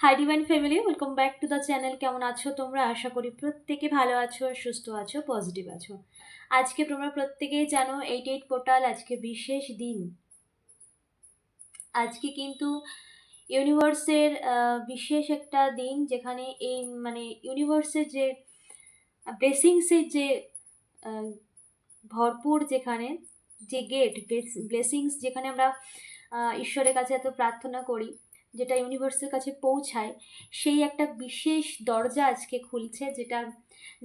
Hi divine family welcome back to the channel কেমন আছো তোমরা? আশা করি প্রত্যেকে ভালো আছো, সুস্থ আছো পজিটিভ আছো। আজকে তোমরা প্রত্যেকেই জানো এইট এইট পোর্টাল আজকে বিশেষ দিন। আজকে কিন্তু ইউনিভার্সের বিশেষ একটা দিন যেখানে এই মানে ইউনিভার্সের যে ব্লেসিংসের যে ভরপুর যেখানে, যে গেট ব্লেসিংস যেখানে আমরা ঈশ্বরের কাছে এত প্রার্থনা করি যেটা ইউনিভার্সের কাছে পৌঁছায়, সেই একটা বিশেষ দরজা আজকে খুলছে যেটা,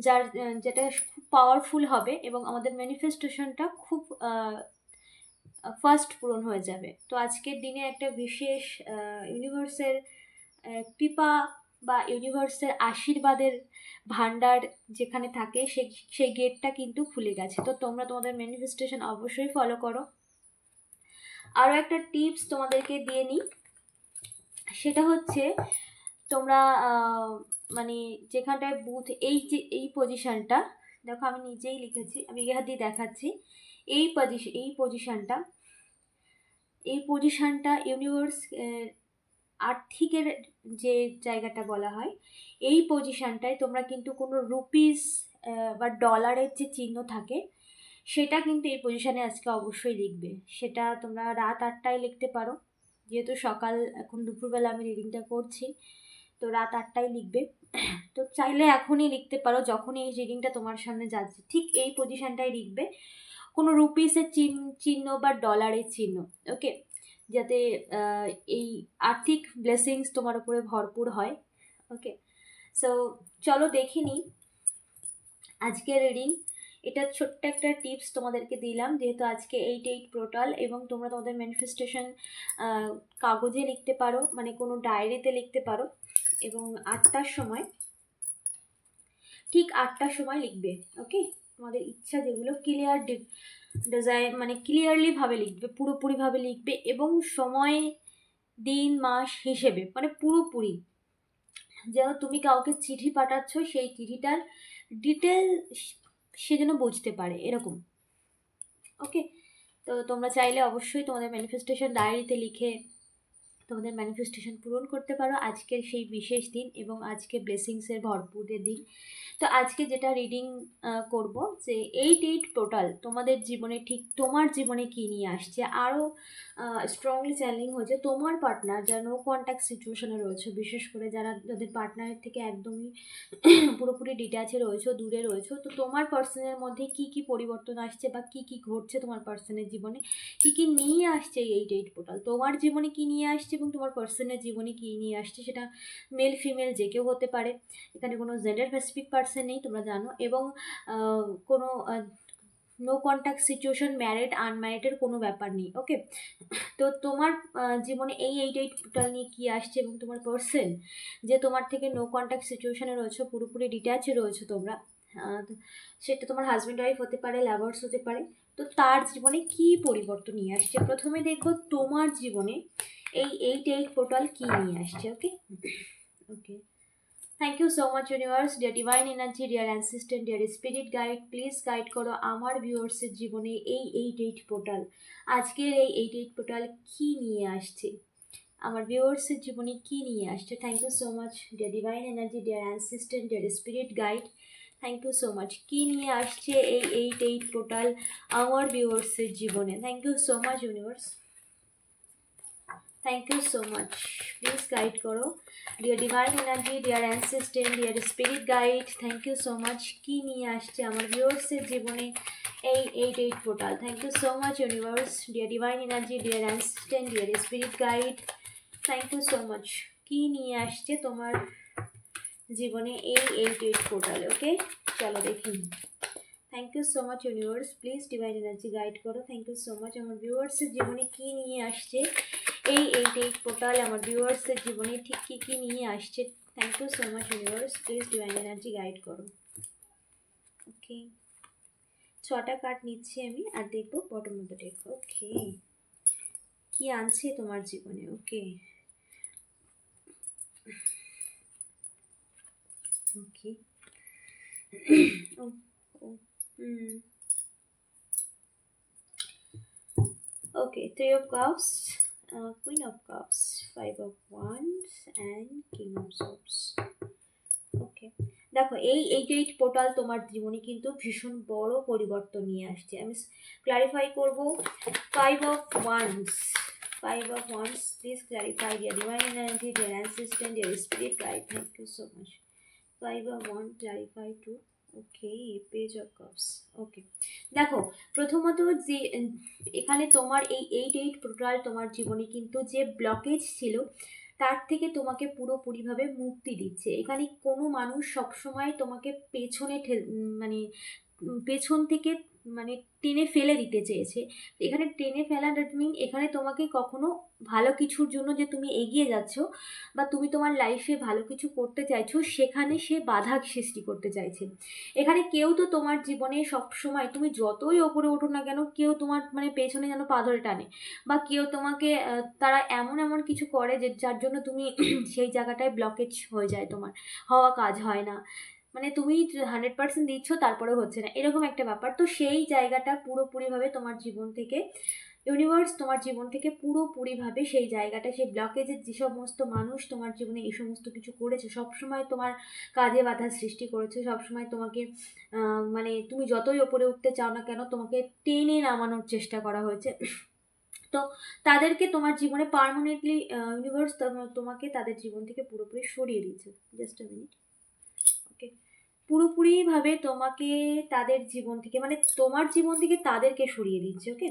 যার যেটা খুব পাওয়ারফুল হবে এবং আমাদের ম্যানিফেস্টেশনটা খুব ফার্স্ট পূরণ হয়ে যাবে। তো আজকের দিনে একটা বিশেষ ইউনিভার্সের কৃপা বা ইউনিভার্সের আশীর্বাদের ভান্ডার যেখানে থাকে, সে, সেই গেটটা কিন্তু খুলে গেছে। তো তোমরা তোমাদের ম্যানিফেস্টেশন অবশ্যই ফলো করো। আরও একটা টিপস তোমাদেরকে দিয়ে নিই। সেটা হচ্ছে তোমরা মানে যেখানটায় বুথ এই যে, এই পজিশানটা দেখো আমি নিজেই লিখেছি, আমি ইহা দিয়ে দেখাচ্ছি। এই পজিশন এই পজিশানটা এই পজিশানটা ইউনিভার্স আর্থিকের যে জায়গাটা বলা হয়, এই পজিশানটায় তোমরা কিন্তু কোনো রুপিস বা ডলারের যে চিহ্ন থাকে, সেটা কিন্তু এই পজিশানে আজকে অবশ্যই লিখবে। সেটা তোমরা রাত আটটায় লিখতে পারো। যেহেতু সকাল, এখন দুপুরবেলা আমি রিডিংটা করছি, তো রাত আটটায় লিখবে। তো চাইলে এখনই লিখতে পারো, যখনই এই রিডিংটা তোমার সামনে যাচ্ছে। ঠিক এই পজিশনটাই লিখবে। কোনো রুপিসের চিহ্ন চিহ্ন বা ডলারের চিহ্ন ওকে যাতে এই আর্থিক ব্লেসিংস তোমার উপরে ভরপুর হয় ওকে সো চলো দেখে নিই। আজকের রিডিং এটা ছোট্ট একটা টিপস তোমাদেরকে দিলাম, যেহেতু আজকে এইট এইট পোর্টাল এবং তোমরা তোমাদের ম্যানিফেস্টেশন কাগজে লিখতে পারো মানে কোনো ডায়েরিতে লিখতে পারো এবং আটটার সময়, ঠিক আটটার সময় লিখবে ওকে তোমাদের ইচ্ছা যেগুলো ক্লিয়ার ডিজাইন মানে ক্লিয়ারলিভাবে লিখবে পুরোপুরিভাবে লিখবে এবং সময়, দিন, মাস হিসেবে মানে পুরোপুরি। যেন তুমি কাউকে চিঠি পাঠাচ্ছ, সেই চিঠিটার ডিটেল সে যেন বুঝতে পারে এরকম। ওকে তো তোমরা চাইলে অবশ্যই তোমাদের ম্যানিফেস্টেশন ডায়েরিতে লিখে তোমাদের ম্যানিফেস্টেশন পূরণ করতে পারো। আজকের সেই বিশেষ দিন এবং আজকে ব্লেসিংসের ভরপুরের দিন। তো আজকে যেটা রিডিং করব যে এইট এইট টোটাল তোমাদের জীবনে ঠিক তোমার জীবনে কী নিয়ে আসছে? আরও স্ট্রংলি চ্যালেঞ্জিং হয়েছে তোমার পার্টনার যারা নো কন্ট্যাক্ট সিচুয়েশনে রয়েছে, বিশেষ করে যারা যাদের পার্টনারের থেকে একদমই পুরোপুরি ডিট্যাচে রয়েছে, দূরে রয়েছে, তো তোমার পার্সনের মধ্যে কি কি পরিবর্তন আসছে বা কি কি ঘটছে তোমার পার্সনের জীবনে? কি কি নিয়ে আসছে এইট এইট পোর্টাল তোমার জীবনে কি নিয়ে আসছে এবং তোমার পার্সনের জীবনে কী নিয়ে আসছে সেটা মেল ফিমেল যে কেউ হতে পারে। এখানে কোনো জেন্ডার স্পেসিফিক পার্সন নেই, তোমরা জানো। এবং কোনো নো কন্ট্যাক্ট সিচুয়েশন ম্যারিড আনম্যারিডের কোনো ব্যাপার নেই ওকে তো তোমার জীবনে এই এইট এইট পোর্টাল নিয়ে কী আসছে এবং তোমার পার্সন যে তোমার থেকে নো কন্ট্যাক্ট সিচুয়েশনে রয়েছে, পুরোপুরি ডিট্যাচে রয়েছে তোমরা সেটা তোমার হাজব্যান্ড ওয়াইফ হতে পারে লাভার্স হতে পারে। তো তার জীবনে কি পরিবর্তন নিয়ে আসছে? প্রথমে দেখব তোমার জীবনে এই এইট এইট পোর্টাল কি নিয়ে আসছে okay okay thank you so much universe dear divine energy dear assistant dear spirit guide please guide করো আমার ভিউয়ার্সের জীবনে এই এইট এইট পোর্টাল আজকের এই এইট এইট পোর্টাল কি নিয়ে আসছে আমার ভিউয়ার্সের জীবনে কি নিয়ে আসছে thank you so much dear divine energy dear assistant dear spirit guide thank you so much কী নিয়ে আসছে এই এইট এইট পোর্টাল আমার ভিউয়ার্সের জীবনে thank you so much universe thank you so much please guide করো dear divine energy dear assistant dear spirit guide thank you so much কী নিয়ে আসছে আমার ভিউয়ার্সের জীবনে এই eight eight portal thank you so much universe dear divine energy dear assistant dear spirit guide thank you so much কী নিয়ে আসছে তোমার জীবনে এই এইট এইট পোর্টাল ওকে চলো দেখি thank you so much universe please divine energy guide করো thank you so much আমার ভিউয়ার্সের জীবনে কী নিয়ে আসছে এই এইট পোর্টাল আমার ভিউয়ার্সের জীবনে ঠিক কী কী নিয়ে আসছে? Thank you so much universe please divine energy guide করো। ওকে ছটা কার্ড নিচ্ছি আমি আর দেখব বটম মতো ডেক ওকে কি আনছে তোমার জীবনে? ওকে ওকে ও Three of Cups, uh, Queen of Cups, Five of Wands, and king of swords okay দেখো এই এইট এইট পোর্টাল তোমার জীবনে কিন্তু ভীষণ বড় পরিবর্তন নিয়ে আসছে। আমি ক্লারিফাই করব। Five of wands five of wands please clarify dear divine energy dear assistant dear spirit guide thank you so much five of wand clarify two okay page of cups okay দেখো, প্রথমত যে, এখানে তোমার এই eight eight portal তোমার জীবনে কিন্তু যে ব্লকেজ ছিল, তার থেকে তোমাকে পুরোপুরিভাবে মুক্তি দিচ্ছে। এখানে কোনো মানুষ সবসময় তোমাকে পেছনে ঠেল মানে পেছন থেকে মানে টেনে ফেলে দিতে চেয়েছে। এখানে টেনে ফেলা দ্যাট মিন এখানে তোমাকে কখনো ভালো কিছুর জন্য যে তুমি এগিয়ে যাচ্ছ বা তুমি তোমার লাইফে ভালো কিছু করতে চাইছো, সেখানে সে বাধা সৃষ্টি করতে চাইছে। এখানে কেউ তো তোমার জীবনে সব সময় তুমি যতই ওপরে ওঠো না কেন, কেউ তোমার মানে পেছনে যেন পা ধরে টানে বা কেউ তোমাকে তারা এমন এমন কিছু করে যে যার জন্য তুমি সেই জায়গাটায় ব্লকেজ হয়ে যায় তোমার, হওয়া কাজ হয় না। মানে তুমি হান্ড্রেড পার্সেন্ট দিচ্ছ তারপরে হচ্ছে না। এরকম একটা ব্যাপার। তো সেই জায়গাটা পুরোপুরিভাবে তোমার জীবন থেকে ইউনিভার্স তোমার জীবন থেকে পুরোপুরিভাবে সেই জায়গাটা, সেই ব্লকেজের যে সমস্ত মানুষ তোমার জীবনে এই সমস্ত কিছু করেছে, সবসময় তোমার কাজে বাধা সৃষ্টি করেছে, সবসময় তোমাকে মানে তুমি যতই ওপরে উঠতে চাও না কেন, তোমাকে টেনে নামানোর চেষ্টা করা হয়েছে। তো তাদেরকে তোমার জীবনে পার্মানেন্টলি ইউনিভার্স তোমাকে তাদের জীবন থেকে পুরোপুরি সরিয়ে দিয়েছে। জাস্ট মিনিট পুরোপুরিভাবে তোমাকে তাদের জীবন থেকে মানে তোমার জীবন থেকে তাদেরকে সরিয়ে দিচ্ছে ওকে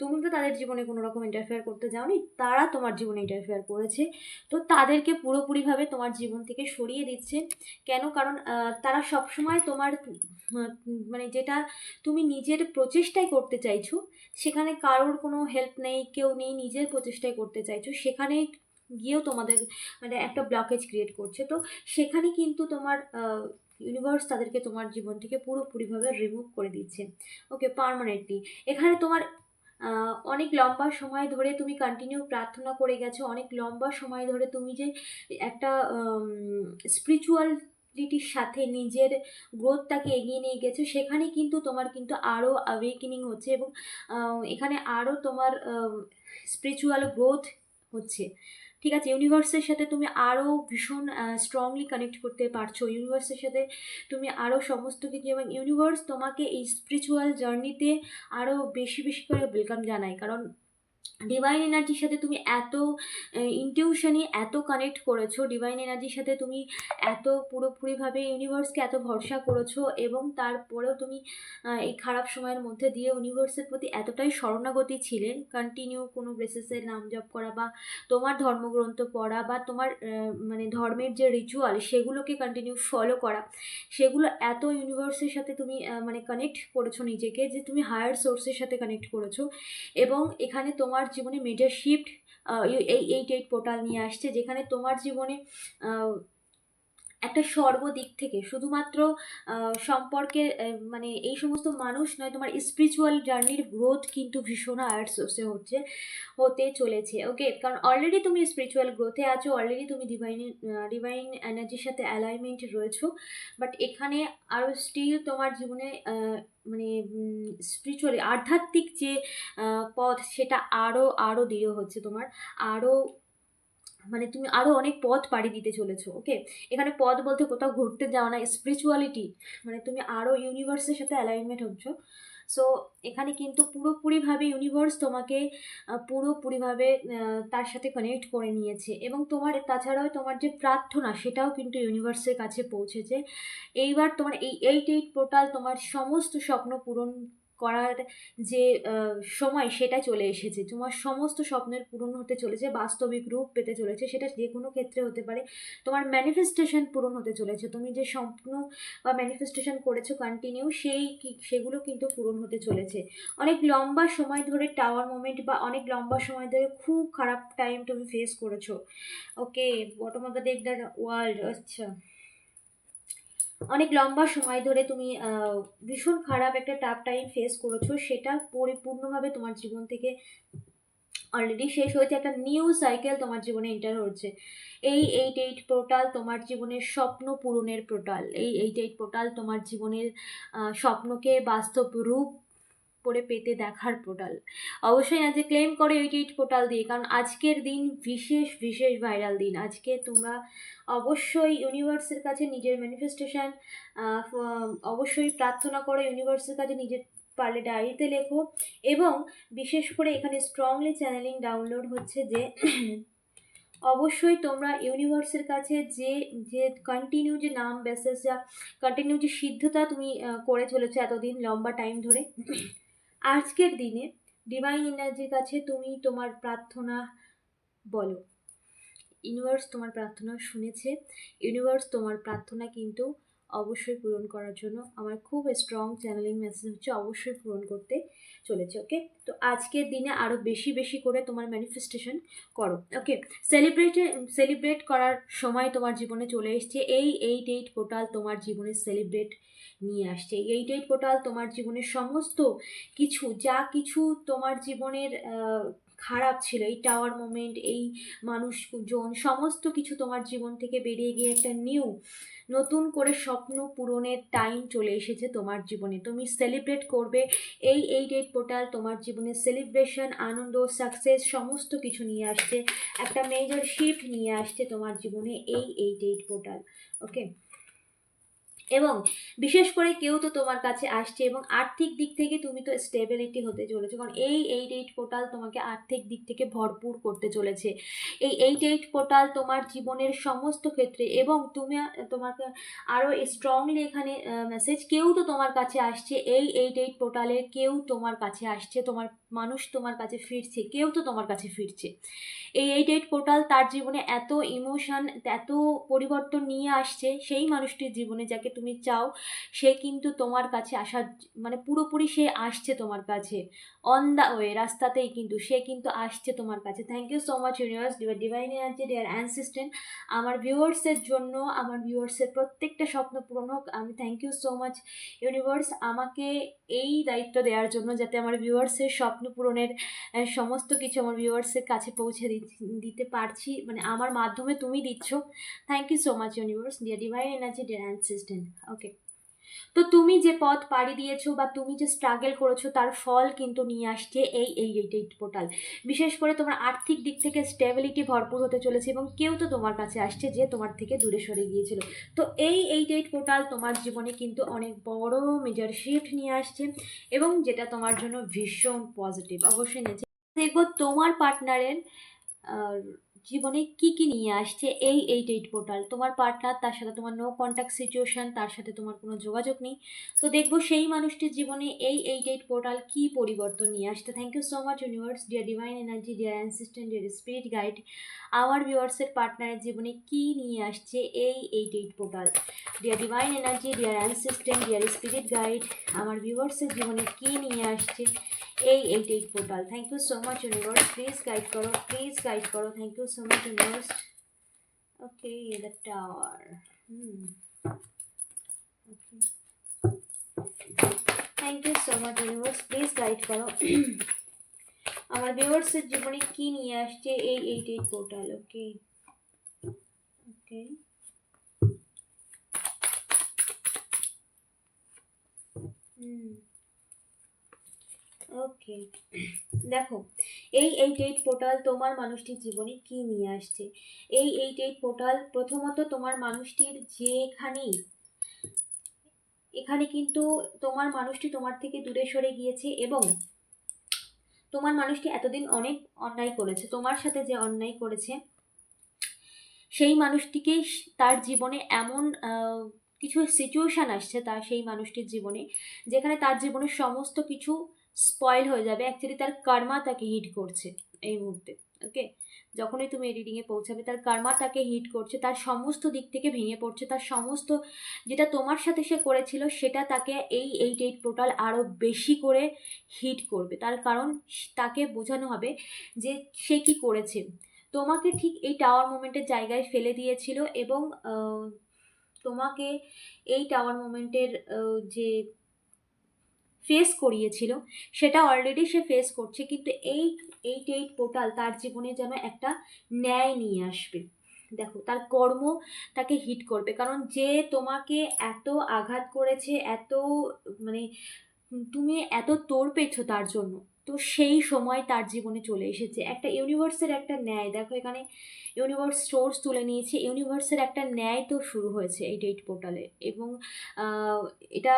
তুমি তো তাদের জীবনে কোনো রকম ইন্টারফেয়ার করতে যাওনি, তারা তোমার জীবনে ইন্টারফেয়ার করেছে। তো তাদেরকে পুরোপুরিভাবে তোমার জীবন থেকে সরিয়ে দিচ্ছে। কেন? কারণ তারা সবসময় তোমার মানে যেটা তুমি নিজের প্রচেষ্টায় করতে চাইছো, সেখানে কারোর কোনো হেল্প নেই, কেউ নেই, নিজের প্রচেষ্টায় করতে চাইছো, সেখানে গিয়েও তোমাদের মানে একটা ব্লকেজ ক্রিয়েট করছে। তো সেখানে কিন্তু তোমার ইউনিভার্স তাদেরকে তোমার জীবন থেকে পুরোপুরিভাবে রিমুভ করে দিচ্ছে। ওকে পার্মানেন্টলি এখানে তোমার অনেক লম্বা সময় ধরে তুমি কন্টিনিউ প্রার্থনা করে গেছো, অনেক লম্বা সময় ধরে তুমি যে একটা স্পিরিচুয়াল স্পিরিচুয়ালিটির সাথে নিজের গ্রোথটাকে এগিয়ে নিয়ে গেছো, সেখানে কিন্তু তোমার কিন্তু আরও অ্যাওয়েকেনিং হচ্ছে এবং এখানে আরও তোমার স্পিরিচুয়াল গ্রোথ হচ্ছে। ঠিক আছে ইউনিভার্সের সাথে তুমি আরও ভীষণ স্ট্রংলি কানেক্ট করতে পারছ। ইউনিভার্সের সাথে তুমি আরও সমস্ত কিছু এবং ইউনিভার্স তোমাকে এই স্পিরিচুয়াল জার্নিতে আরও বেশি বেশি করে ওয়েলকাম জানায়। কারণ ডিভাইন এনার্জির সাথে তুমি এত ইনটিউশনই এত কানেক্ট করেছ ডিভাইন এনার্জির সাথে তুমি এত পুরোপুরিভাবে ইউনিভার্সকে এত ভরসা করেছ এবং তারপরেও তুমি এই খারাপ সময়ের মধ্যে দিয়ে ইউনিভার্সের প্রতি এতটাই শরণাগতি ছিলেন কন্টিনিউ কোনো বেসিসে নাম জপ করা বা তোমার ধর্মগ্রন্থ পড়া বা তোমার মানে ধর্মের যে রিচুয়াল সেগুলোকে কন্টিনিউ ফলো করা, সেগুলো এত ইউনিভার্সের সাথে তুমি মানে কানেক্ট করেছ নিজেকে যে তুমি হায়ার সোর্সের সাথে কানেক্ট করেছ। এবং এখানে তোমার জীবনে মেজর শিফট এই এইট এইট পোর্টাল নিয়ে আসছে যেখানে তোমার জীবনে একটা সর্বদিক থেকে শুধুমাত্র আহ, সম্পর্কের মানে এই সমস্ত মানুষ নয় তোমার স্পিরিচুয়াল জার্নির গ্রোথ কিন্তু ভীষণ হায়ার সোর্সে হচ্ছে হতে চলেছে ওকে কারণ অলরেডি তুমি স্পিরিচুয়াল গ্রোথে আছো অলরেডি তুমি ডিভাইন ডিভাইন এনার্জির সাথে অ্যালাইনমেন্ট রয়েছো বাট এখানে আরও স্টিল তোমার জীবনে মানে স্পিরিচুয়ালি আধ্যাত্মিক যে পথ সেটা আরও আরও দৃঢ় হচ্ছে তোমার আরও মানে তুমি আরও অনেক পথ পাড়ি দিতে চলেছো ওকে এখানে পথ বলতে কোথাও ঘুরতে যাও না স্পিরিচুয়ালিটি মানে তুমি আরও ইউনিভার্সের সাথে অ্যালাইনমেন্ট হচ্ছ। সো এখানে কিন্তু পুরোপুরিভাবে ইউনিভার্স তোমাকে পুরোপুরিভাবে তার সাথে কানেক্ট করে নিয়েছে। এবং তোমার, তাছাড়াও তোমার যে প্রার্থনা, সেটাও কিন্তু ইউনিভার্সের কাছে পৌঁছেছে। এইবার তোমার এই এইট এইট পোর্টাল তোমার সমস্ত স্বপ্ন পূরণ করার যে সময় সেটা চলে এসেছে। তোমার সমস্ত স্বপ্নের পূরণ হতে চলেছে, বাস্তবিক রূপ পেতে চলেছে, সেটা যে কোনো ক্ষেত্রে হতে পারে। তোমার ম্যানিফেস্টেশন পূরণ হতে চলেছে। তুমি যে স্বপ্ন বা ম্যানিফেস্টেশন করেছ কন্টিনিউ সেই সেগুলো কিন্তু পূরণ হতে চলেছে। অনেক লম্বা সময় ধরে টাওয়ার মোমেন্ট বা অনেক লম্বা সময় ধরে খুব খারাপ টাইম তুমি ফেস করেছ। Okay bottom of the deck the world আচ্ছা। অনেক লম্বা সময় ধরে তুমি ভীষণ খারাপ একটা টাফ টাইম ফেস করেছ। সেটা পরিপূর্ণভাবে তোমার জীবন থেকে অলরেডি শেষ হয়েছে। একটা নিউ সাইকেল তোমার জীবনে এন্টার হচ্ছে। এই এইট এইট পোর্টাল তোমার জীবনের স্বপ্ন পূরণের পোর্টাল এই এইট এইট পোর্টাল তোমার জীবনের স্বপ্নকে বাস্তব রূপ করে পেতে দেখার পোর্টাল। অবশ্যই আজকে ক্লেম করো এইট এইট পোর্টাল দিয়ে, কারণ আজকের দিন বিশেষ বিশেষ ভাইরাল দিন। আজকে তোমরা অবশ্যই ইউনিভার্সের কাছে নিজের ম্যানিফেস্টেশন অবশ্যই প্রার্থনা করো ইউনিভার্সের কাছে নিজের পারলে ডায়েরিতে লেখো। এবং বিশেষ করে এখানে স্ট্রংলি চ্যানেলিং ডাউনলোড হচ্ছে যে, অবশ্যই তোমরা ইউনিভার্সের কাছে যে যে কন্টিনিউ যে নাম বেসেস যা কন্টিনিউ যে সিদ্ধতা তুমি করে চলেছো এতদিন লম্বা টাইম ধরে আজকের দিনে ডিভাইন এনার্জির কাছে তুমি তোমার প্রার্থনা বলো। ইউনিভার্স তোমার প্রার্থনা শুনেছে। ইউনিভার্স তোমার প্রার্থনা কিন্তু অবশ্যই পূরণ করার জন্য আমার খুব স্ট্রং চ্যানেলিং মেসেজ হচ্ছে অবশ্যই পূরণ করতে চলেছে ওকে তো আজকের দিনে আরও বেশি বেশি করে তোমার ম্যানিফেস্টেশন করো ওকে সেলিব্রেট সেলিব্রেট করার সময় তোমার জীবনে চলে এসছে, এই এইট এইট পোর্টাল তোমার জীবনে সেলিব্রেট নিয়ে আসছে, এই এইট এইট পোর্টাল তোমার জীবনের সমস্ত কিছু, যা কিছু তোমার জীবনের খারাপ ছিল, এই টাওয়ার মোমেন্ট এই মানুষজন, সমস্ত কিছু তোমার জীবন থেকে বেরিয়ে গিয়ে একটা নিউ নতুন করে স্বপ্ন পূরণের টাইম চলে এসেছে তোমার জীবনে। তুমি সেলিব্রেট করবে এই এইট এইট পোর্টাল তোমার জীবনে সেলিব্রেশন আনন্দ সাকসেস সমস্ত কিছু নিয়ে আসছে। একটা মেজর শিফট নিয়ে আসছে তোমার জীবনে এই এইট এইট পোর্টাল ওকে এবং বিশেষ করে কেউ তো তোমার কাছে আসছে এবং আর্থিক দিক থেকে তুমি তো স্টেবিলিটি হতে চলেছো। কারণ এই এইট এইট পোর্টাল তোমাকে আর্থিক দিক থেকে ভরপুর করতে চলেছে। এই এইট এইট পোর্টাল তোমার জীবনের সমস্ত ক্ষেত্রে এবং তুমি তোমাকে আরও স্ট্রংলি এখানে মেসেজ কেউ তো তোমার কাছে আসছে, এই এইট এইট পোর্টালের কেউ তোমার কাছে আসছে, তোমার মানুষ তোমার কাছে ফিরছে, কেউ তো তোমার কাছে ফিরছে। এই এইট এইট পোর্টাল তার জীবনে এত ইমোশন এত পরিবর্তন নিয়ে আসছে, সেই মানুষটির জীবনে যাকে তুমি চাও, সে কিন্তু তোমার কাছে আসার মানে পুরোপুরি সে আসছে তোমার কাছে। অন দ্য ওয়ে রাস্তাতেই কিন্তু সে কিন্তু আসছে তোমার কাছে। Thank you so much universe dear divine energy dear assistant আমার ভিউয়ার্সের জন্য, আমার ভিউয়ার্সের প্রত্যেকটা স্বপ্ন পূরণ হোক। আমি thank you so much universe আমাকে এই দায়িত্ব দেওয়ার জন্য যাতে আমার ভিউয়ার্সের স্বপ্ন পূরণের সমস্ত কিছু আমার ভিউয়ার্সের কাছে পৌঁছে দিতে পারছি। মানে আমার মাধ্যমে তুমি দিচ্ছ। Thank you so much universe dear divine energy dear assistant okay তো তুমি যে পথ পাড়ি দিয়েছ বা তুমি যে স্ট্রাগল করেছ, তার ফল কিন্তু নিয়ে আসছে এই এই এইট পোর্টাল বিশেষ করে তোমার আর্থিক দিক থেকে স্টেবিলিটি ভরপুর হতে চলেছে এবং কেউ তো তোমার কাছে আসছে যে তোমার থেকে দূরে সরে গিয়েছিল। তো এই এইট এইট পোর্টাল তোমার জীবনে কিন্তু অনেক বড় মেজর শিফট নিয়ে আসছে এবং যেটা তোমার জন্য ভীষণ পজিটিভ অবশ্যই নিয়েছে দেখব তোমার পার্টনারের জীবনে কি কি নিয়ে আসছে? এই এইট এইট পোর্টাল তোমার পার্টনার তার সাথে তোমার নো কন্ট্যাক্ট সিচুয়েশন তার সাথে তোমার কোনো যোগাযোগ নেই। তো দেখব সেই মানুষটির জীবনে এই এইট এইট পোর্টাল কি পরিবর্তন নিয়ে আসছে। Thank you so much universe dear divine energy dear assistant dear spirit guide আমার ভিউয়ার্সের পার্টনারের জীবনে কি নিয়ে আসছে এই eight eight portal dear divine energy dear assistant dear spirit guide আমার ভিউয়ার্সের জীবনে কি নিয়ে আসছে এই eight eight portal thank you so much universe please guide করো প্লিজ গাইড করো। Thank you so much universe okay the tower hmm okay thank you so much universe please guide করো আমার ভিউয়ার্সের জীবনে কি নিয়ে আসছে এই eight eight portal okay okay hmm okay দেখো, এই এইট এইট পোর্টাল তোমার মানুষটির জীবনে কি নিয়ে আসছে? এই এইট এইট পোর্টাল প্রথমত তোমার মানুষটির যেখানেই এখানে কিন্তু তোমার মানুষটি তোমার থেকে দূরে সরে গিয়েছে এবং তোমার মানুষটি এতদিন অনেক অন্যায় করেছে, তোমার সাথে যে অন্যায় করেছে, সেই মানুষটিকে তার জীবনে এমন কিছু সিচুয়েশান আসছে তার সেই মানুষটির জীবনে, যেখানে তার জীবনের সমস্ত কিছু স্পয়েল হয়ে যাবে। অ্যাকচুয়ালি তার কর্মা তাকে হিট করছে এই মুহূর্তে ওকে যখনই তুমি রিডিংয়ে পৌঁছাবে, তার কর্মা তাকে হিট করছে, তার সমস্ত দিক থেকে ভেঙে পড়ছে, তার সমস্ত যেটা তোমার সাথে সে করেছিল, সেটা তাকে এই এইট এইট পোর্টাল আরও বেশি করে হিট করবে। তার কারণ তাকে বোঝানো হবে যে সে কি করেছে। তোমাকে ঠিক এই টাওয়ার মোমেন্টের জায়গায় ফেলে দিয়েছিল এবং তোমাকে এই টাওয়ার মোমেন্টের যে ফেস করিয়েছিল, সেটা অলরেডি সে ফেস করছে, কিন্তু এই এইট এইট পোর্টাল তার জীবনে যেন একটা ন্যায় নিয়ে আসবে। দেখো, তার কর্ম তাকে হিট করবে, কারণ যে তোমাকে এত আঘাত করেছে, এত মানে তুমি এত তোর পেয়েছ তার জন্য, তো সেই সময় তার জীবনে চলে এসেছে। একটা ইউনিভার্সের একটা ন্যায়, দেখো এখানে ইউনিভার্স সোর্স তুলে নিয়েছে ইউনিভার্সের একটা ন্যায় তো শুরু হয়েছে এই ডেট পোর্টালে এবং এটা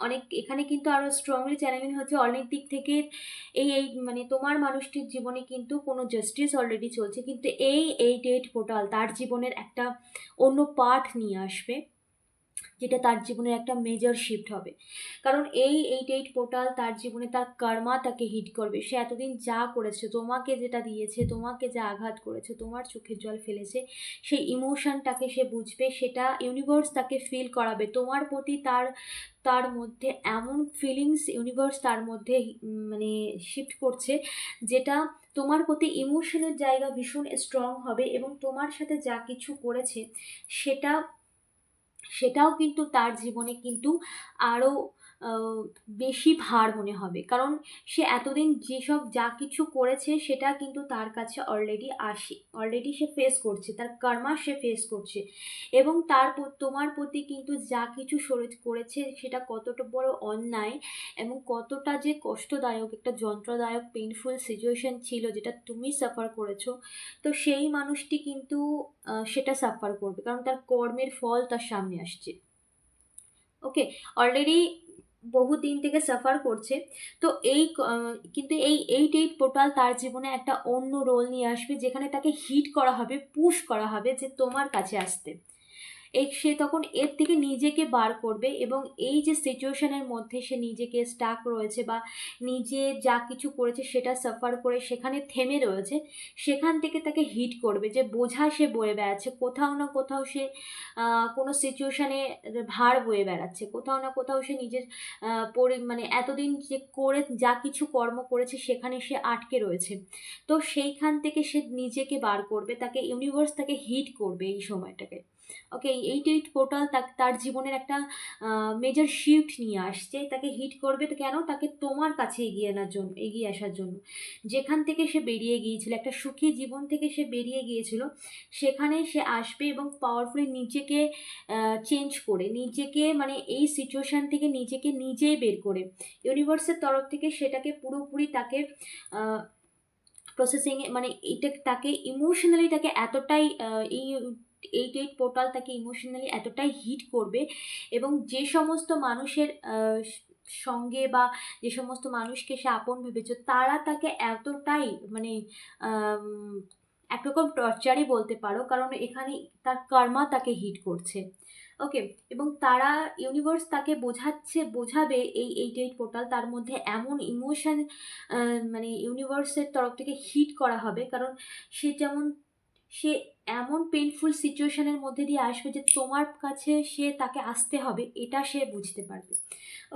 অনেক, এখানে কিন্তু আরও স্ট্রংলি চ্যানেলিং হচ্ছে অনেক দিক থেকে এই এই মানে তোমার মানুষটির জীবনে কিন্তু কোনো জাস্টিস অলরেডি চলছে। কিন্তু এই এই ডেট পোর্টাল তার জীবনের একটা অন্য পার্ট নিয়ে আসবে। যেটা তার জীবনের একটা মেজর শিফট হবে। কারণ এই এইট এইট পোর্টাল তার জীবনে তার কর্মা তাকে হিট করবে। সে এতদিন যা করেছে, তোমাকে যেটা দিয়েছে, তোমাকে যা আঘাত করেছে, তোমার চোখের জল ফেলেছে, সেই ইমোশনটাকে সে বুঝবে, সেটা ইউনিভার্স তাকে ফিল করাবে। তোমার প্রতি তার তার মধ্যে এমন ফিলিংস ইউনিভার্স তার মধ্যে মানে শিফট করছে, যেটা তোমার প্রতি ইমোশনের জায়গা ভীষণ স্ট্রং হবে এবং তোমার সাথে যা কিছু করেছে, সেটা সেটাও কিন্তু তার জীবনে কিন্তু আরও বেশি ভার মনে হবে। কারণ সে এতদিন যেসব যা কিছু করেছে, সেটা কিন্তু তার কাছে অলরেডি আসে। অলরেডি সে ফেস করছে, তার কর্মা সে ফেস করছে। এবং তার তোমার প্রতি কিন্তু যা কিছু সরে- করেছে, সেটা কতটা বড় অন্যায় এবং কতটা যে কষ্টদায়ক, একটা যন্ত্রদায়ক পেইনফুল সিচুয়েশন ছিল যেটা তুমি সাফার করেছ, তো সেই মানুষটি কিন্তু সেটা সাফার করবে। কারণ তার কর্মের ফল তার সামনে আসছে। ওকে অলরেডি বহু দিন থেকে সাফার করছে। তো এই কিন্তু এই এইট এইট পোর্টাল তার জীবনে একটা অন্য রোল নিয়ে আসবে, যেখানে তাকে হিট করা হবে পুশ করা হবে যে তোমার কাছে আসতে। এই সে তখন এর থেকে নিজেকে বার করবে এবং এই যে সিচুয়েশনের মধ্যে সে নিজেকে স্টাক রয়েছে বা নিজে যা কিছু করেছে সেটা সাফার করে সেখানে থেমে রয়েছে, সেখান থেকে তাকে হিট করবে যে বোঝা সে বয়ে বেড়াচ্ছে, কোথাও না কোথাও সে কোনো সিচুয়েশানে ভার বয়ে বেড়াচ্ছে, কোথাও না কোথাও সে নিজের পরি মানে এতদিন যে করে যা কিছু কর্ম করেছে সেখানে সে আটকে রয়েছে। তো সেইখান থেকে সে নিজেকে বার করবে, তাকে ইউনিভার্স তাকে হিট করবে এই সময়টাকে। ওকে এইট এইট পোর্টাল তার জীবনের একটা মেজর শিফট নিয়ে আসছে। তাকে হিট করবে তো কেন? তাকে তোমার কাছে এগিয়ে আনার জন্য, এগিয়ে আসার জন্য। যেখান থেকে সে বেরিয়ে গিয়েছিল, একটা সুখী জীবন থেকে সে বেরিয়ে গিয়েছিল, সেখানে সে আসবে এবং পাওয়ারফুলি নিজেকে চেঞ্জ করে, নিজেকে মানে এই সিচুয়েশান থেকে নিজেকে নিজেই বের করে। ইউনিভার্সের তরফ থেকে সেটাকে পুরোপুরি তাকে প্রসেসিংয়ে মানে এটা তাকে ইমোশনালি তাকে এতটাই এই এইট এইট পোর্টাল তাকে ইমোশনালি এতটাই হিট করবে এবং যে সমস্ত মানুষের সঙ্গে বা যে সমস্ত মানুষকে সে আপন ভেবেছে, তারা তাকে এতটাই মানে একরকম টর্চারই বলতে পারো, কারণ এখানে তার কর্মা তাকে হিট করছে। ওকে এবং তারা ইউনিভার্স তাকে বোঝাচ্ছে, বোঝাবে এই এইট এইট পোর্টাল তার মধ্যে এমন ইমোশন মানে ইউনিভার্সের তরফ থেকে হিট করা হবে, কারণ সে যেমন, সে এমন পেনফুল সিচুয়েশনের মধ্যে দিয়ে আসবে যে তোমার কাছে সে তাকে আসতে হবে, এটা সে বুঝতে পারবে।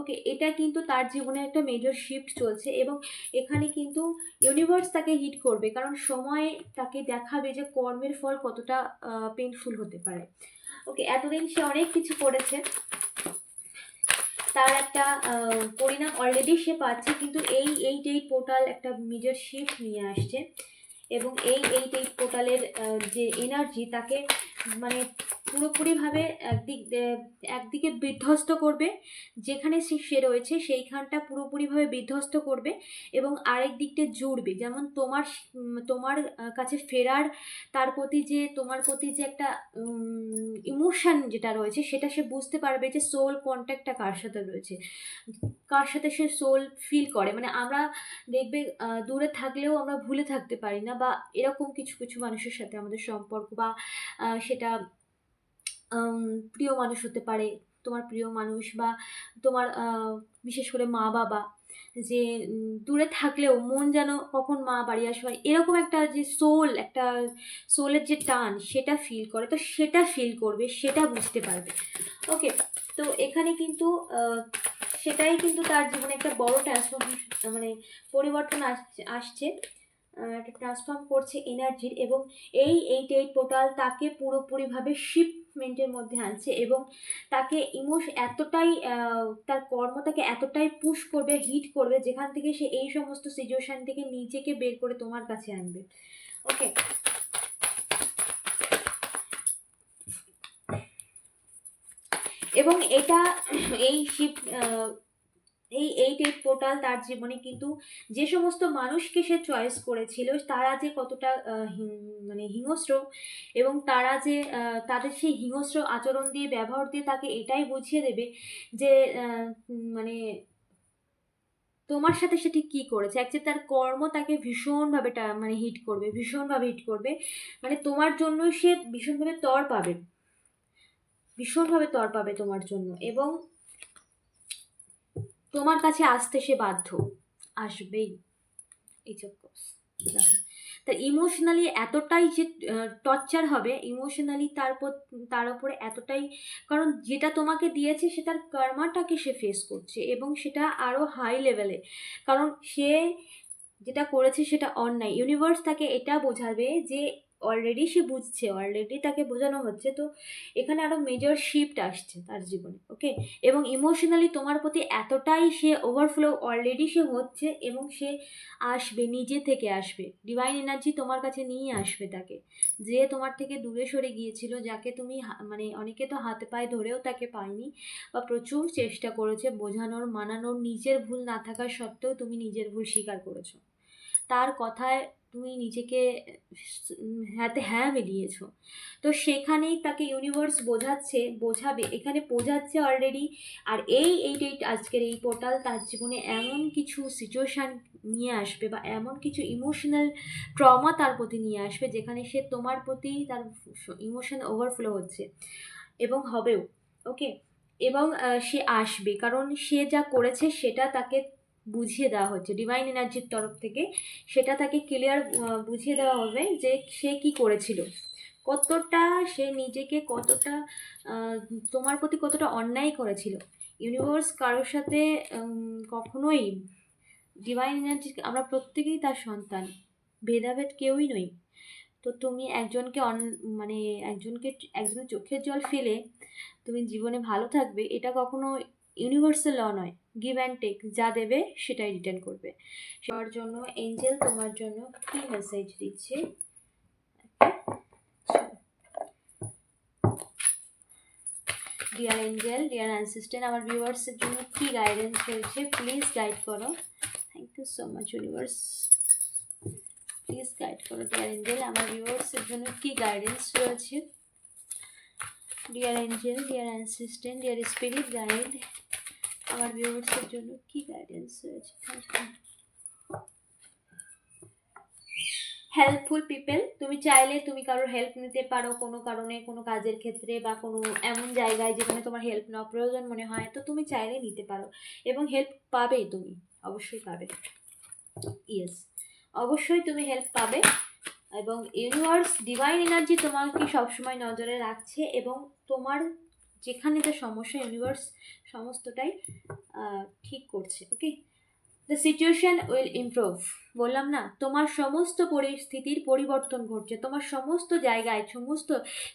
ওকে এটা কিন্তু তার জীবনে একটা মেজর শিফট চলছে এবং এখানে কিন্তু ইউনিভার্স তাকে হিট করবে, কারণ সময় তাকে দেখাবে যে কর্মের ফল কতটা পেনফুল হতে পারে। ওকে এতদিন সে অনেক কিছু করেছে। তার একটা পরিণাম অলরেডি সে পাচ্ছে, কিন্তু এই এইট পোর্টাল একটা মেজর শিফট নিয়ে আসছে এবং এই এইট এইট পোর্টালের যে এনার্জি তাকে মানে পুরোপুরিভাবে একদিক একদিকে বিধ্বস্ত করবে। যেখানে সে রয়েছে সেইখানটা পুরোপুরিভাবে বিধ্বস্ত করবে এবং আরেক দিকটা জুড়বে। যেমন তোমার তোমার কাছে ফেরার তার প্রতি যে, তোমার প্রতি যে একটা ইমোশন যেটা রয়েছে সেটা সে বুঝতে পারবে যে সোল কন্ট্যাক্টটা কার সাথে রয়েছে। কার সাথে সে সোল ফিল করে। মানে আমরা দেখবে দূরে থাকলেও আমরা ভুলে থাকতে পারি না বা এরকম কিছু কিছু মানুষের সাথে আমাদের সম্পর্ক বা সেটা প্রিয় মানুষ হতে পারে। তোমার প্রিয় মানুষ বা তোমার বিশেষ করে মা বাবা যে দূরে থাকলেও মন যেন কখন মা বাড়ি আসবে, এরকম একটা যে সোল একটা সোলের যে টান, সেটা ফিল করে। তো সেটা ফিল করবে, সেটা বুঝতে পারবে। ওকে তো এখানে কিন্তু সেটাই কিন্তু তার জীবনে একটা বড় ট্রান্সফরমেশন মানে পরিবর্তন আসছে। ট্রান্সফর্ম করছে এনার্জির এবং এই এইট এইট পোর্টাল তাকে পুরোপুরিভাবে শিপমেন্টের মধ্যে আনছে এবং তাকে ইমোশ এতটাই তার কর্ম তাকে এতটাই পুশ করবে হিট করবে, যেখান থেকে সে এই সমস্ত সিচুয়েশান থেকে নিজেকে বের করে তোমার কাছে আনবে। ওকে এবং এটা, এই শিপ এই এইট এইট পোর্টাল তার জীবনে কিন্তু যে সমস্ত মানুষকে সে চয়েস করেছিল, তারা যে কতটা মানে হিংস্র এবং তারা যে তাদের সেই হিংস্র আচরণ দিয়ে, ব্যবহার দিয়ে তাকে এটাই বুঝিয়ে দেবে যে মানে তোমার সাথে সে ঠিক কী করেছে? অ্যাকচুয়ালি তার কর্ম তাকে ভীষণভাবে মানে হিট করবে, ভীষণভাবে হিট করবে। মানে তোমার জন্য সে ভীষণভাবে তর পাবে। ভীষণভাবে তর পাবে তোমার জন্য এবং তোমার কাছে আসতে সে বাধ্য। আসবেই। এই তার ইমোশনালি এতটাই যে টর্চার হবে ইমোশনালি তারপর তার উপরে এতটাই, কারণ যেটা তোমাকে দিয়েছে সে তার কর্মাটাকে সে ফেস করছে এবং সেটা আরও হাই লেভেলে কারণ সে যেটা করেছে সেটা অন্যায়। ইউনিভার্স তাকে এটা বোঝাবে যে অলরেডি সে বুঝছে অলরেডি তাকে বোঝানো হচ্ছে। তো এখানে আরও মেজর শিফট আসছে তার জীবনে ওকে এবং ইমোশনালি তোমার প্রতি এতটাই সে ওভারফ্লো অলরেডি সে হচ্ছে এবং সে আসবে, নিজে থেকে আসবে। ডিভাইন এনার্জি তোমার কাছে নিয়ে আসবে তাকে। যে তোমার থেকে দূরে সরে গিয়েছিল, যাকে তুমি মানে অনেকে তো হাতে পায়ে ধরেও তাকে পায়নি বা প্রচুর চেষ্টা করেছে বোঝানোর, মানানোর, নিজের ভুল না থাকা সত্ত্বেও তুমি নিজের ভুল স্বীকার করেছ। তার কথায় তুমি নিজেকে হাতে হ্যাঁ মিলিয়েছ। তো সেখানেই তাকে ইউনিভার্স বোঝাচ্ছে, বোঝাবে। এখানে বোঝাচ্ছে অলরেডি আর এই এই এই আজকের এই পোর্টাল তার জীবনে এমন কিছু সিচুয়েশান নিয়ে আসবে বা এমন কিছু ইমোশনাল ট্রমা তার প্রতি নিয়ে আসবে যেখানে সে তোমার প্রতি তার ইমোশন ওভারফ্লো হচ্ছে এবং হবেও ওকে এবং সে আসবে। কারণ সে যা করেছে সেটা তাকে বুঝিয়ে দেওয়া হচ্ছে ডিভাইন এনার্জির তরফ থেকে। সেটা তাকে ক্লিয়ার বুঝিয়ে দেওয়া হবে যে সে কি করেছিল। কতটা সে নিজেকে কতটা তোমার প্রতি কতটা অন্যায় করেছিল। ইউনিভার্স কারোর সাথে কখনোই ডিভাইন এনার্জি আমরা প্রত্যেকেই তার সন্তান। ভেদাভেদ কেউই নই। তো তুমি একজনকে অন মানে একজনকে, একজনের চোখের জল ফেলে তুমি জীবনে ভালো থাকবে, এটা কখনো ইউনিভার্সাল ল নয়। গিভ অ্যান্ড টেক যা দেবে সেটাই রিটার্ন করবে। সবার জন্য এঞ্জেল তোমার জন্য কি মেসেজ দিচ্ছে? ডিয়ার এঞ্জেল ডিয়ার অ্যাসিস্ট্যান্ট আমার ভিউয়ার্সের জন্য কী গাইডেন্স রয়েছে? প্লিজ গাইড করো। Thank you so much universe please guide করো ডিয়ার এঞ্জেল আমার ভিউয়ার্সের জন্য কী গাইডেন্স রয়েছে? Dear angel dear assistant dear spirit guide আমার ভিউয়ার্সের জন্য কি গাইডেন্স রয়েছে? হেল্পফুল পিপল তুমি চাইলে তুমি কারোর হেল্প নিতে পারো কোনো কারণে, কোনো কাজের ক্ষেত্রে বা কোনো এমন জায়গায় যেখানে তোমার হেল্প নেওয়া প্রয়োজন মনে হয়, তো তুমি চাইলে নিতে পারো। এবং হেল্প পাবেই তুমি, অবশ্যই পাবে। ইয়েস অবশ্যই তুমি হেল্প পাবে। এবং ইউনিভার্স ডিভাইন এনার্জি তোমাকে সবসময় নজরে রাখছে এবং তোমার যেখানে যে সমস্যা ইউনিভার্স সমস্তটাই ঠিক করছে okay the situation will improve বললাম না, তোমার সমস্ত পরিস্থিতির পরিবর্তন ঘটছে, তোমার সমস্ত জায়গায়, সমস্ত,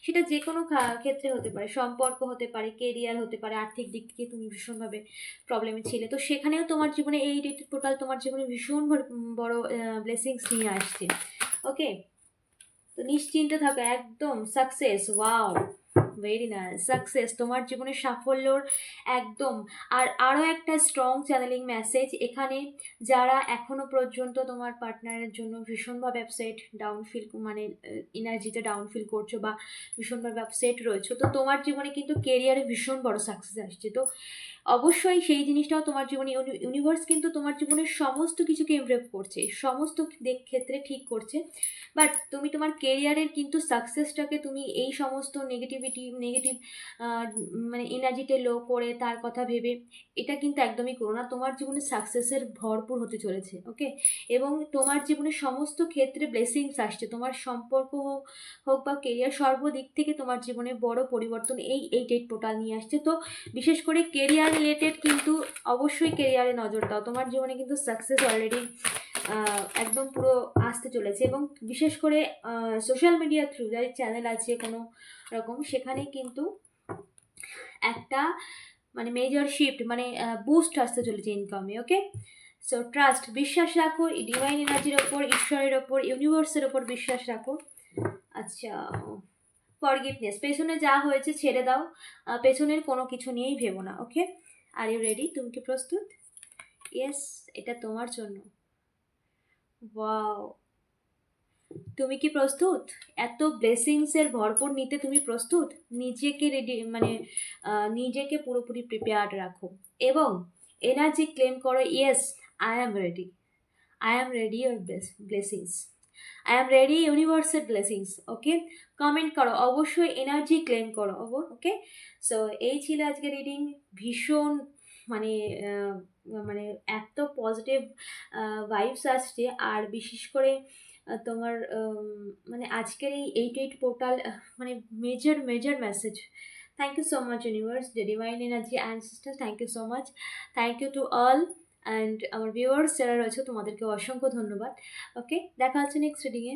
সেটা যে কোনো ক্ষেত্রে হতে পারে, সম্পর্ক হতে পারে কেরিয়ার হতে পারে, আর্থিক দিক থেকে তুমি ভীষণভাবে প্রবলেমে ছিলে, তো সেখানেও তোমার জীবনে এই টোটাল তোমার জীবনে ভীষণ বড় ব্লেসিংস নিয়ে আসছে ওকে তো নিশ্চিন্তে থাকো, একদম success wow very nice success তোমার জীবনে সাফল্যর একদম। আর আরও একটা স্ট্রং চ্যানেলিং মেসেজ এখানে, যারা এখনও পর্যন্ত তোমার পার্টনারের জন্য ভীষণভাবে আপসেট ডাউন ফিল মানে এনার্জিতে ডাউন ফিল করছ বা ভীষণভাবে আপসেট রয়েছো, তো তোমার জীবনে কিন্তু কেরিয়ারে ভীষণ বড় সাকসেস আসছে। তো অবশ্যই সেই জিনিসটাও তোমার জীবনে ইউনিভার্স কিন্তু তোমার জীবনের সমস্ত কিছুকে ইমপ্রুভ করছে, সমস্ত ক্ষেত্রে ঠিক করছে। বাট তুমি তোমার কেরিয়ারের কিন্তু সাকসেসটাকে তুমি এই সমস্ত নেগেটিভিটি নেগেটিভ মানে এনার্জিতে লো করে তার কথা ভেবে, এটা কিন্তু একদমই করো না। তোমার জীবনে সাকসেসের ভরপুর হতে চলেছে ওকে এবং তোমার জীবনে সমস্ত ক্ষেত্রে ব্লেসিংস আসছে। তোমার সম্পর্ক হোক হোক বা কেরিয়ার সর্বদিক থেকে তোমার জীবনে বড় পরিবর্তন এই এই ডেট পোর্টাল নিয়ে আসছে। তো বিশেষ করে কেরিয়ার রিলেটেড কিন্তু অবশ্যই কেরিয়ারে নজর দাও। তোমার জীবনে কিন্তু সাকসেস অলরেডি একদম পুরো আসতে চলেছে এবং বিশেষ করে সোশ্যাল মিডিয়া থ্রু যাদের চ্যানেল আছে কোনো রকম, সেখানে কিন্তু একটা মানে মেজর শিফট মানে বুস্ট আসতে চলেছে ইনকামে ওকে সো ট্রাস্ট বিশ্বাস রাখো ডিভাইন এনার্জির ওপর, ঈশ্বরের ওপর ইউনিভার্সের ওপর বিশ্বাস রাখো। আচ্ছা ফরগিভনেস পেছনে যা হয়েছে ছেড়ে দাও পেছনের কোনো কিছু নিয়েই ভেবো না ওকে আর ইউ রেডি তুমি কি প্রস্তুত? ইয়েস এটা তোমার জন্য। ওয়াও তুমি কি প্রস্তুত? এত ব্লেসিংসের ভরপুর নিতে তুমি প্রস্তুত? নিজেকে রেডি মানে নিজেকে পুরোপুরি প্রিপেয়ার্ড রাখো। এবং এনার্জি ক্লেম করো yes I am ready I am ready your blessings I am ready ইউনিভার্সের ব্লেসিংস ওকে কমেন্ট করো, অবশ্যই এনার্জি ক্লেম করো ওকে সো এই ছিল আজকে রিডিং ভীষণ মানে মানে এত পজিটিভ ভাইবস আসছে। আর বিশেষ করে তোমার মানে আজকের এই এইট এইট পোর্টাল মানে major major message thank you so much universe divine energy and sister thank you so much thank you to all and আমার ভিউয়ার্স যারা রয়েছে তোমাদেরকে অসংখ্য ধন্যবাদ। ওকে দেখা হচ্ছে নেক্সট রিডিংয়ে